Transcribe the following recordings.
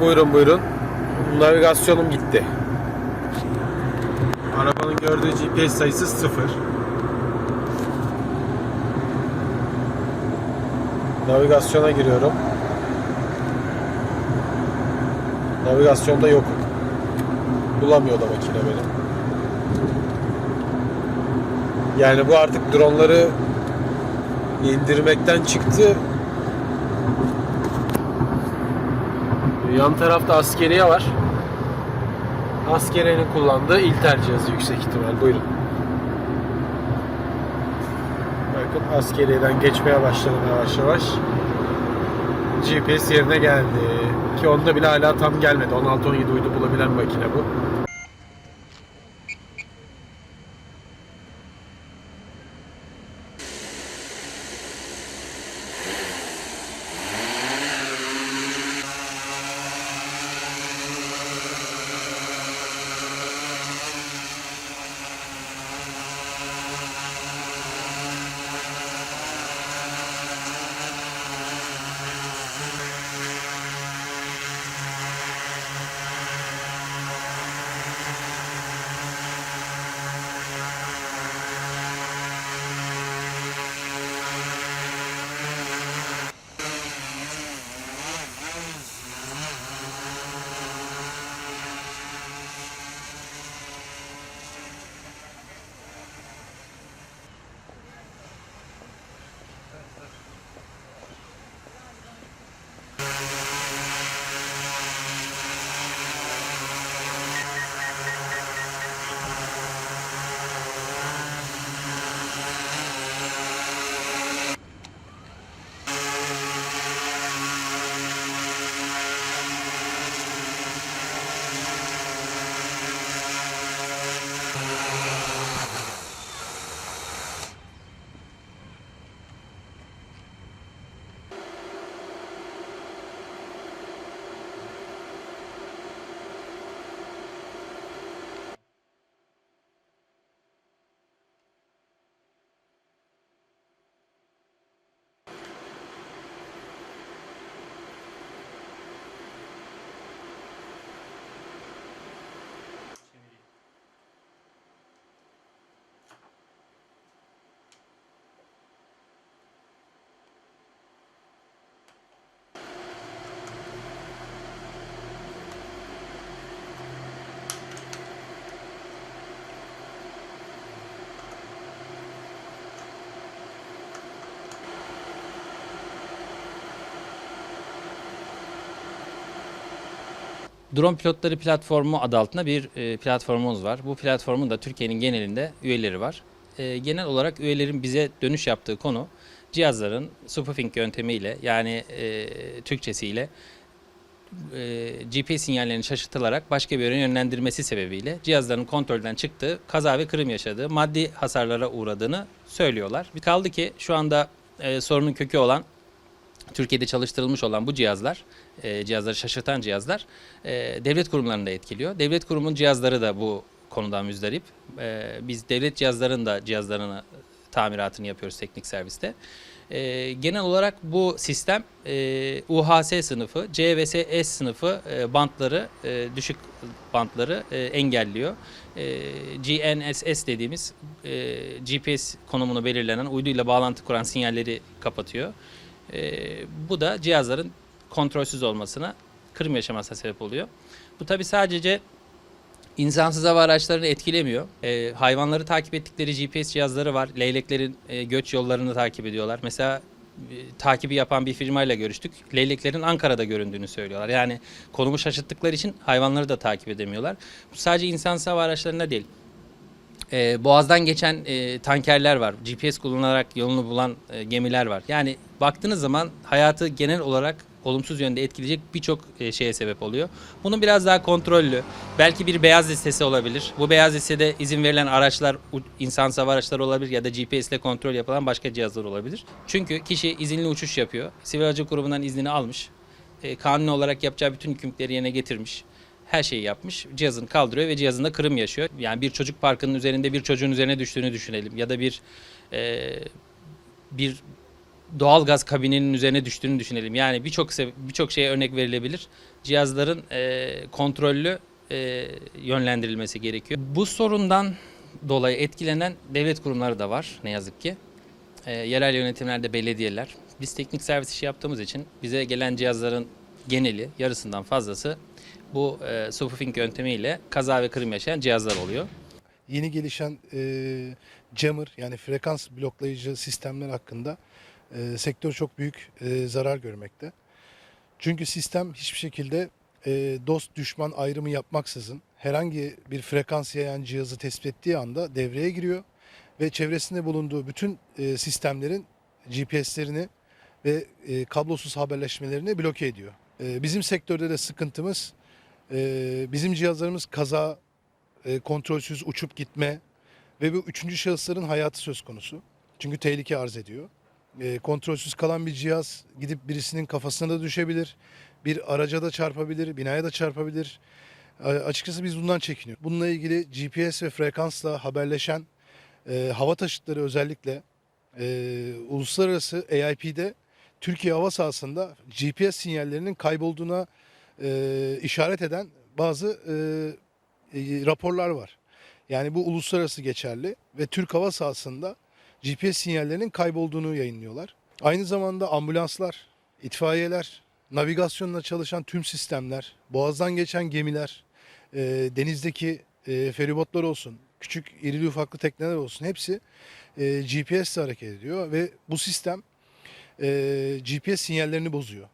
buyurun buyurun. Navigasyonum gitti. Arabanın gördüğü GPS sayısı 0. Navigasyona giriyorum. Navigasyonda yok. Bulamıyor da makine beni. Yani bu artık dronları indirmekten çıktı. Yan tarafta askeriye var. Askeriyenin kullandığı ilter cihazı yüksek ihtimal. Buyurun. Bakın askeriyeden geçmeye başladım yavaş yavaş. GPS yerine geldi. Ki onda bile hala tam gelmedi. 16-17 uydu bulabilen makine bu. Drone Pilotları Platformu adı altında bir e, platformumuz var. Bu platformun da Türkiye'nin genelinde üyeleri var. E, genel olarak üyelerin bize dönüş yaptığı konu cihazların spoofing yöntemiyle yani e, Türkçesiyle GPS sinyallerinin şaşırtılarak başka bir yöne yönlendirmesi sebebiyle cihazların kontrolden çıktığı, kaza ve kırım yaşadığı, maddi hasarlara uğradığını söylüyorlar. Kaldı ki şu anda sorunun kökü olan Türkiye'de çalıştırılmış olan bu cihazlar, e, cihazları şaşırtan cihazlar e, devlet kurumlarını da etkiliyor. Devlet kurumunun cihazları da bu konudan müzdarip. E, biz devlet cihazlarının da cihazlarını tamiratını yapıyoruz teknik serviste. E, genel olarak bu sistem e, UHS sınıfı, C ve S sınıfı e, bantları, e, düşük bantları e, engelliyor. E, GNSS dediğimiz e, GPS konumunu belirlenen uyduyla bağlantı kuran sinyalleri kapatıyor. E, bu da cihazların kontrolsüz olmasına, kırım yaşamasına sebep oluyor. Bu tabi sadece insansız hava araçlarını etkilemiyor. E, hayvanları takip ettikleri GPS cihazları var. Leyleklerin e, göç yollarını takip ediyorlar. Mesela e, takibi yapan bir firmayla görüştük. Leyleklerin Ankara'da göründüğünü söylüyorlar. Yani konumu şaşırttıkları için hayvanları da takip edemiyorlar. Bu sadece insansız hava araçlarına değil. E, boğazdan geçen e, tankerler var. GPS kullanarak yolunu bulan e, gemiler var. Yani baktığınız zaman hayatı genel olarak olumsuz yönde etkileyecek birçok e, şeye sebep oluyor. Bunun biraz daha kontrollü, belki bir beyaz listesi olabilir. Bu beyaz listede izin verilen araçlar insansız hava araçları olabilir ya da GPS ile kontrol yapılan başka cihazlar olabilir. Çünkü kişi izinli uçuş yapıyor. Sivil Havacılık Kurumu'ndan iznini almış. E, kanuni olarak yapacağı bütün yükümlülükleri yerine getirmiş her şeyi yapmış. Cihazını kaldırıyor ve cihazında kırım yaşıyor. Yani bir çocuk parkının üzerinde bir çocuğun üzerine düştüğünü düşünelim. Ya da bir e, bir doğal gaz kabininin üzerine düştüğünü düşünelim. Yani birçok birçok şeye örnek verilebilir. Cihazların e, kontrollü e, yönlendirilmesi gerekiyor. Bu sorundan dolayı etkilenen devlet kurumları da var ne yazık ki. E, yerel yönetimlerde belediyeler. Biz teknik servis işi yaptığımız için bize gelen cihazların geneli yarısından fazlası bu e, spoofing yöntemiyle kaza ve kırım yaşayan cihazlar oluyor. yeni gelişen e, jammer yani frekans bloklayıcı sistemler hakkında e, sektör çok büyük e, zarar görmekte. Çünkü sistem hiçbir şekilde e, dost düşman ayrımı yapmaksızın herhangi bir frekans yayan cihazı tespit ettiği anda devreye giriyor ve çevresinde bulunduğu bütün e, sistemlerin GPS'lerini ve e, kablosuz haberleşmelerini bloke ediyor. E, bizim sektörde de sıkıntımız e, bizim cihazlarımız kaza e, kontrolsüz uçup gitme ve bu üçüncü şahısların hayatı söz konusu. Çünkü tehlike arz ediyor. E, kontrolsüz kalan bir cihaz gidip birisinin kafasına da düşebilir. Bir araca da çarpabilir, binaya da çarpabilir. A- açıkçası biz bundan çekiniyoruz. Bununla ilgili GPS ve frekansla haberleşen e, hava taşıtları özellikle e, uluslararası AIP'de Türkiye hava sahasında GPS sinyallerinin kaybolduğuna e, işaret eden bazı e, e, raporlar var. Yani bu uluslararası geçerli ve Türk hava sahasında GPS sinyallerinin kaybolduğunu yayınlıyorlar. Aynı zamanda ambulanslar, itfaiyeler, navigasyonla çalışan tüm sistemler, boğazdan geçen gemiler, e, denizdeki e, feribotlar olsun, küçük irili ufaklı tekneler olsun hepsi e, GPS ile hareket ediyor ve bu sistem e, GPS sinyallerini bozuyor.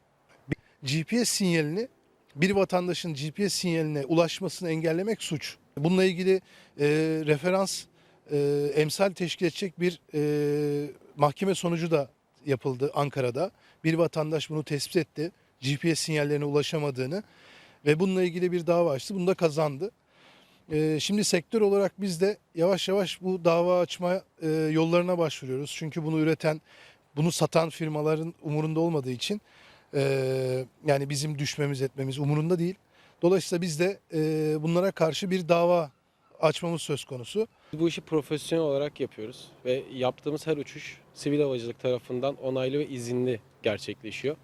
GPS sinyalini bir vatandaşın GPS sinyaline ulaşmasını engellemek suç. Bununla ilgili e, referans e, emsal teşkil edecek bir e, mahkeme sonucu da yapıldı Ankara'da. Bir vatandaş bunu tespit etti. GPS sinyallerine ulaşamadığını ve bununla ilgili bir dava açtı. Bunu da kazandı. E, şimdi sektör olarak biz de yavaş yavaş bu dava açma e, yollarına başvuruyoruz. Çünkü bunu üreten, bunu satan firmaların umurunda olmadığı için ee, yani bizim düşmemiz etmemiz umurunda değil. Dolayısıyla biz de e, bunlara karşı bir dava açmamız söz konusu. Biz bu işi profesyonel olarak yapıyoruz ve yaptığımız her uçuş sivil havacılık tarafından onaylı ve izinli gerçekleşiyor.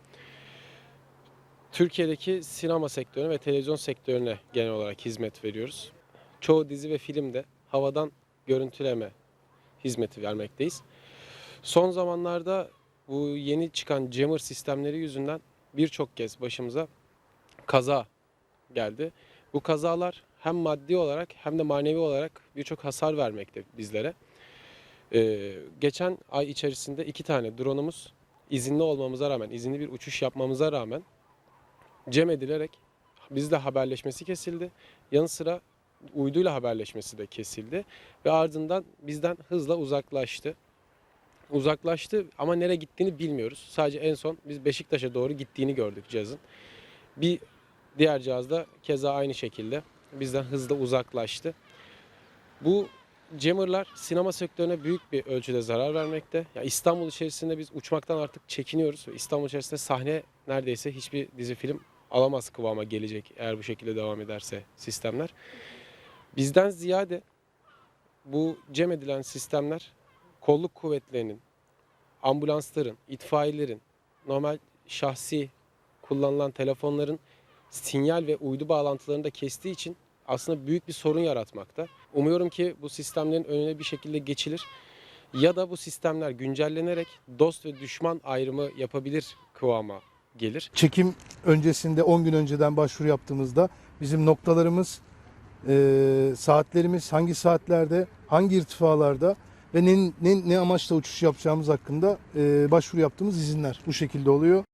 Türkiye'deki sinema sektörüne ve televizyon sektörüne genel olarak hizmet veriyoruz. Çoğu dizi ve filmde havadan görüntüleme hizmeti vermekteyiz. Son zamanlarda bu yeni çıkan jammer sistemleri yüzünden birçok kez başımıza kaza geldi. Bu kazalar hem maddi olarak hem de manevi olarak birçok hasar vermekte bizlere. Ee, geçen ay içerisinde iki tane drone'umuz izinli olmamıza rağmen, izinli bir uçuş yapmamıza rağmen cem edilerek bizle haberleşmesi kesildi. Yanı sıra uyduyla haberleşmesi de kesildi ve ardından bizden hızla uzaklaştı. Uzaklaştı ama nereye gittiğini bilmiyoruz. Sadece en son biz Beşiktaş'a doğru gittiğini gördük cihazın. Bir diğer cihaz da keza aynı şekilde bizden hızla uzaklaştı. Bu jammerlar sinema sektörüne büyük bir ölçüde zarar vermekte. Ya İstanbul içerisinde biz uçmaktan artık çekiniyoruz İstanbul içerisinde sahne neredeyse hiçbir dizi film alamaz kıvama gelecek eğer bu şekilde devam ederse sistemler. Bizden ziyade bu cem edilen sistemler kolluk kuvvetlerinin, ambulansların, itfaiyelerin, normal şahsi kullanılan telefonların sinyal ve uydu bağlantılarını da kestiği için aslında büyük bir sorun yaratmakta. Umuyorum ki bu sistemlerin önüne bir şekilde geçilir ya da bu sistemler güncellenerek dost ve düşman ayrımı yapabilir kıvama gelir. Çekim öncesinde 10 gün önceden başvuru yaptığımızda bizim noktalarımız, saatlerimiz hangi saatlerde, hangi irtifalarda ve ne, ne, ne amaçla uçuş yapacağımız hakkında e, başvuru yaptığımız izinler bu şekilde oluyor.